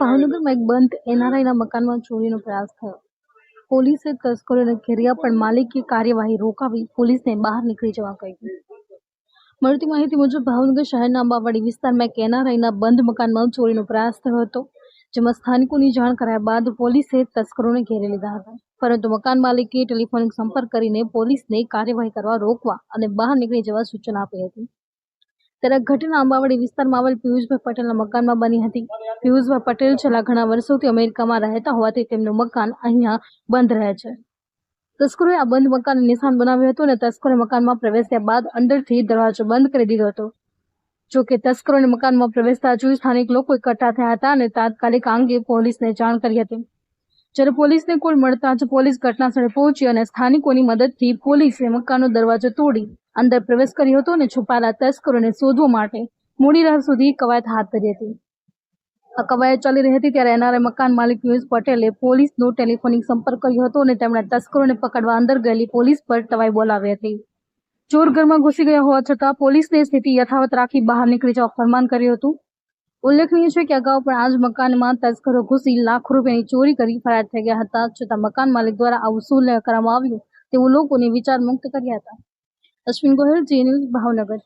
ભાવનગરમાં એક બંધ એનઆરઆઈના મકાનમાં ચોરીનો પ્રયાસ થયો. પોલીસે તસ્કરોને ઘેર્યા પણ માલિકે કાર્યવાહી રોકાવી પોલીસને બહાર નીકળી જવા કહ્યું. મળતી માહિતી મુજબ ભાવનગર શહેરના અંબાવાડી વિસ્તારમાં એક એનઆરઆઈના બંધ મકાનમાં ચોરીનો પ્રયાસ થયો હતો, જેમાં સ્થાનિકોની જાણ કરાયા બાદ પોલીસે તસ્કરોને ઘેરી લીધા હતા. પરંતુ મકાન માલિકે ટેલિફોનિક સંપર્ક કરીને પોલીસને કાર્યવાહી કરવા રોકવા અને બહાર નીકળી જવા સૂચના આપી હતી. ત્યારે ઘટના અંબાવાડી વિસ્તારમાં આવેલ પિયુષભાઈ પટેલના મકાનમાં બની હતી. પિયુષભાઈ પટેલ છેલ્લા ઘણા વર્ષોથી અમેરિકામાં રહેતા હોવાથી તેમનું મકાન અહીંયા બંધ રહે છે. તસ્કરોએ આ બંધ મકાન નિશાન બનાવ્યું હતું અને તસ્કરોએ મકાનમાં પ્રવેશ્યા બાદ અંદરથી દરવાજો બંધ કરી દીધો હતો. જો કે તસ્કરોને મકાનમાં પ્રવેશતા જોઈ સ્થાનિક લોકો એકઠા થયા હતા અને તાત્કાલિક અંગે પોલીસને જાણ કરી હતી. જ્યારે પોલીસને કોલ મળતા જ પોલીસ ઘટના સ્થળે પહોંચી અને સ્થાનિકોની મદદથી પોલીસે મકાનનો દરવાજો તોડી અંદર પ્રવેશ કર્યો હતો અને છુપાયેલા તસ્કરોને શોધવા માટે મોડી રાત સુધી કવાયત હાથ ધરી હતી. આ કવાયત ચાલી રહી હતી ત્યારે એનઆરઆઈ મકાન માલિક પિયુષ પટેલે પોલીસનો ટેલિફોનિક સંપર્ક કર્યો હતો અને તેમણે તસ્કરોને પકડવા અંદર ગયેલી પોલીસ પર તવાઈ બોલાવી હતી. ચોર ઘરમાં ઘૂસી ગયા હોવા છતાં પોલીસને સ્થિતિ યથાવત રાખી બહાર નીકળી જવા ફરમાન કર્યું હતું. ઉલ્લેખનીય છે કે અગાઉ પણ આ જ મકાનમાં તસ્કરો ઘૂસી લાખો રૂપિયાની ચોરી કરી ફરાર થઈ ગયા હતા, છતાં મકાન માલિક દ્વારા આવું શું કરવામાં આવ્યું તેવું લોકોને વિચાર મુક્ત કર્યા હતા. Ashwin Gohil Zee News Bhavnagar.